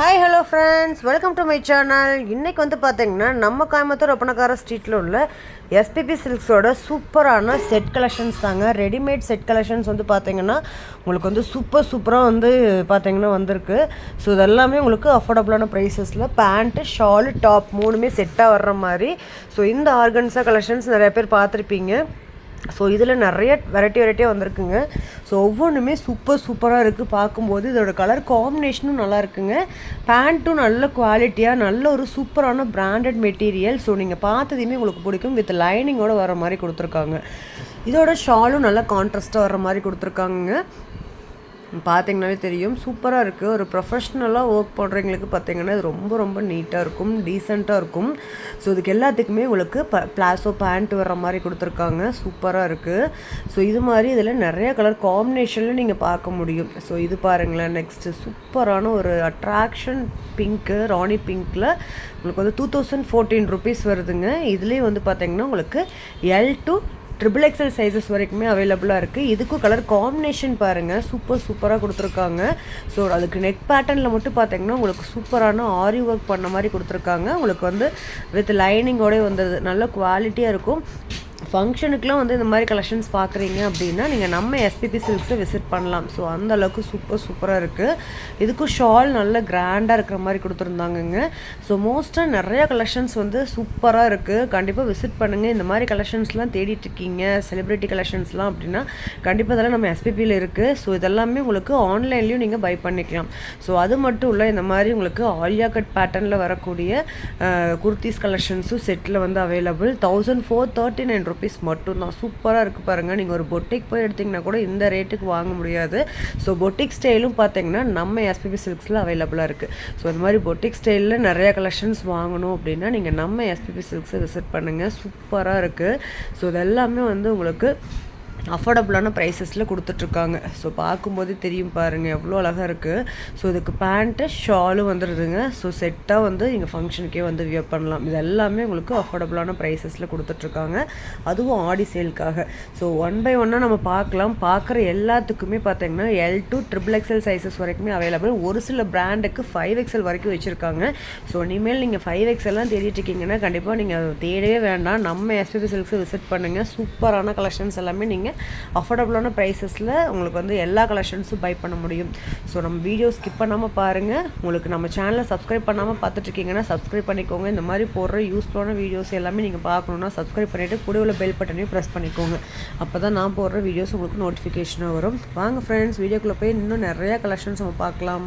Hi hello friends welcome to my channel இன்றைக்கி வந்து பார்த்தீங்கன்னா நம்ம கோயம்புத்தூர் ஒப்பனக்கார ஸ்ட்ரீட்டில் உள்ள எஸ்பிபி சில்க்ஸோட சூப்பரான செட் கலெக்ஷன்ஸ் தாங்க. ரெடிமேட் செட் கலெக்ஷன்ஸ் வந்து பார்த்தீங்கன்னா உங்களுக்கு வந்து சூப்பர் சூப்பராக வந்து பார்த்தீங்கன்னா வந்திருக்கு. ஸோ இதெல்லாமே உங்களுக்கு அஃபோர்டபுளான ப்ரைஸஸில் பேண்ட்டு ஷாலு டாப் மூணுமே செட்டாக வர்ற மாதிரி. ஸோ இந்த ஆர்கன்ஸா கலெக்ஷன்ஸ் நிறைய பேர் பார்த்துருப்பீங்க ஸோ இதில் நிறைய வெரைட்டி வெரைட்டியாக வந்திருக்குங்க. ஸோ ஒவ்வொன்றுமே சூப்பர் சூப்பராக இருக்குது பார்க்கும்போது இதோட கலர் காம்பினேஷனும் நல்லா இருக்குங்க. பேண்ட்டும் நல்ல குவாலிட்டியாக நல்ல ஒரு சூப்பரான பிராண்டட் மெட்டீரியல் ஸோ நீங்கள் பார்த்ததையுமே உங்களுக்கு பிடிக்கும். வித் லைனிங்கோட வர மாதிரி கொடுத்துருக்காங்க. இதோட ஷாலும் நல்லா கான்ட்ராஸ்ட்டாக வர மாதிரி கொடுத்துருக்காங்க பார்த்திங்கனாவே தெரியும். சூப்பராக இருக்குது ஒரு ப்ரொஃபஷ்னலாக ஒர்க் பண்ணுறவங்களுக்கு பார்த்தீங்கன்னா இது ரொம்ப ரொம்ப நீட்டாக இருக்கும். டீசெண்டாக இருக்கும். ஸோ இதுக்கு எல்லாத்துக்குமே உங்களுக்கு ப பிளாசோ பேண்ட் வர்ற மாதிரி கொடுத்துருக்காங்க. சூப்பராக இருக்குது ஸோ இது மாதிரி இதில் நிறைய கலர் காம்பினேஷனில் நீங்கள் பார்க்க முடியும். ஸோ இது பாருங்களேன். நெக்ஸ்ட்டு சூப்பரான ஒரு அட்ராக்ஷன் பிங்க்கு ராணி பிங்க்கில் உங்களுக்கு வந்து டூ தௌசண்ட் ஃபோர்டீன் ருபீஸ் வருதுங்க. இதுலேயும் வந்து பார்த்தீங்கன்னா உங்களுக்கு L to triple XL sizes வரைக்குமே அவைலபிளாக இருக்குது இதுக்கும் கலர் காம்பினேஷன் பாருங்கள் சூப்பர் சூப்பராக கொடுத்துருக்காங்க. ஸோ அதுக்கு நெக் பேட்டர்னில் மட்டும் பார்த்தீங்கன்னா உங்களுக்கு சூப்பரான ஆரி ஒர்க் பண்ண மாதிரி கொடுத்துருக்காங்க. உங்களுக்கு வந்து வித் லைனிங்கோடய வந்தது. நல்ல குவாலிட்டியாக இருக்கும். ஃபங்க்ஷனுக்குலாம் வந்து இந்த மாதிரி கலெக்ஷன்ஸ் பார்க்குறீங்க அப்படின்னா நீங்கள் நம்ம எஸ்பிபி சில்க்ஸை விசிட் பண்ணலாம். ஸோ அந்த அளவுக்கு சூப்பர் சூப்பராக இருக்குது இதுக்கும் ஷால் நல்ல கிராண்டாக இருக்கிற மாதிரி கொடுத்துருந்தாங்கங்க. ஸோ மோஸ்ட்டாக நிறையா கலெக்ஷன்ஸ் வந்து சூப்பராக இருக்குது கண்டிப்பாக விசிட் பண்ணுங்கள் இந்த மாதிரி கலெக்ஷன்ஸ்லாம் தேடிட்டு இருக்கீங்க செலிப்ரிட்டி கலெக்ஷன்ஸ்லாம் அப்படின்னா கண்டிப்பாக இதெல்லாம் நம்ம எஸ்பிபியில் இருக்குது ஸோ இதெல்லாமே உங்களுக்கு ஆன்லைன்லேயும் நீங்கள் பை பண்ணிக்கலாம். ஸோ அது மட்டும் இல்லை இந்த மாதிரி உங்களுக்கு ஆலியா கட் பேட்டர்னில் வரக்கூடிய குர்த்திஸ் கலெக்ஷன்ஸும் செட்டில் வந்து available thousand four thirty nine rupees மட்டும்தான். சூப்பராக இருக்குது பாருங்கள் நீங்கள் ஒரு பொட்டிக் போய் எடுத்திங்கன்னா கூட இந்த ரேட்டுக்கு வாங்க முடியாது. ஸோ பொட்டிக் ஸ்டைலும் பார்த்தீங்கன்னா நம்ம எஸ்பிபி சில்க்ஸில் அவைலபிளாக இருக்குது ஸோ இந்த மாதிரி பொட்டிக் ஸ்டைலில் நிறைய கலெக்ஷன்ஸ் வாங்கணும் அப்படின்னா நீங்கள் நம்ம எஸ்பிபி சில்க்ஸை விசிட் பண்ணுங்கள் சூப்பராக இருக்குது ஸோ இதெல்லாமே வந்து உங்களுக்கு அஃபோர்டபுளான ப்ரைஸஸில் கொடுத்துட்ருக்காங்க. ஸோ பார்க்கும்போதே தெரியும் பாருங்கள் எவ்வளோ அழகாக இருக்குது ஸோ இதுக்கு பேண்ட்டு ஷாலும் வந்துடுதுங்க ஸோ செட்டாக வந்து நீங்கள் ஃபங்க்ஷனுக்கே வந்து வியர் பண்ணலாம். இது எல்லாமே உங்களுக்கு அஃபோர்டபுளான ப்ரைஸஸில் கொடுத்துட்ருக்காங்க. அதுவும் ஆடி சேலுக்காக ஸோ ஒன் பை ஒன்னாக நம்ம பார்க்கலாம். பார்க்குற எல்லாத்துக்குமே பார்த்தீங்கன்னா L to triple XL sizes வரைக்குமே அவைலபிள் ஒரு சில பிராண்டுக்கு ஃபைவ் எக்ஸல் வரைக்கும் வச்சுருக்காங்க. ஸோ இனிமேல் நீங்கள் ஃபைவ் எக்ஸல்லாம் தேடிட்டு இருக்கீங்கன்னா கண்டிப்பாக நீங்கள் தேடவே வேண்டாம். நம்ம எஸ்பிபி சில்க்ஸை விசிட் பண்ணுங்கள் சூப்பரான கலெக்ஷன்ஸ் எல்லாமே நீங்கள் நீங்கள் அஃபோர்டபுளான ப்ரைஸஸில் உங்களுக்கு வந்து எல்லா கலெக்ஷன்ஸும் பை பண்ண முடியும். ஸோ நம்ம வீடியோ ஸ்கிப் பண்ணாமல் பாருங்கள் உங்களுக்கு நம்ம சேனலை சப்ஸ்கிரைப் பண்ணாமல் பார்த்துட்ருக்கீங்கன்னா சப்ஸ்கிரைப் பண்ணிக்கோங்க. இந்த மாதிரி போடுற யூஸ்ஃபுல்லான வீடியோஸ் எல்லாமே நீங்கள் பார்க்கணுன்னா சப்ஸ்கிரைப் பண்ணிவிட்டு கூட உள்ள பெல் பட்டனையும் ப்ரெஸ் பண்ணிக்கோங்க. அப்போ தான் நான் போடுற வீடியோஸ் உங்களுக்கு நோட்டிஃபிகேஷனாக வரும். வாங்க ஃப்ரெண்ட்ஸ் வீடியோக்குள்ளே போய் இன்னும் நிறையா கலெக்ஷன்ஸ் நம்ம பார்க்கலாம்.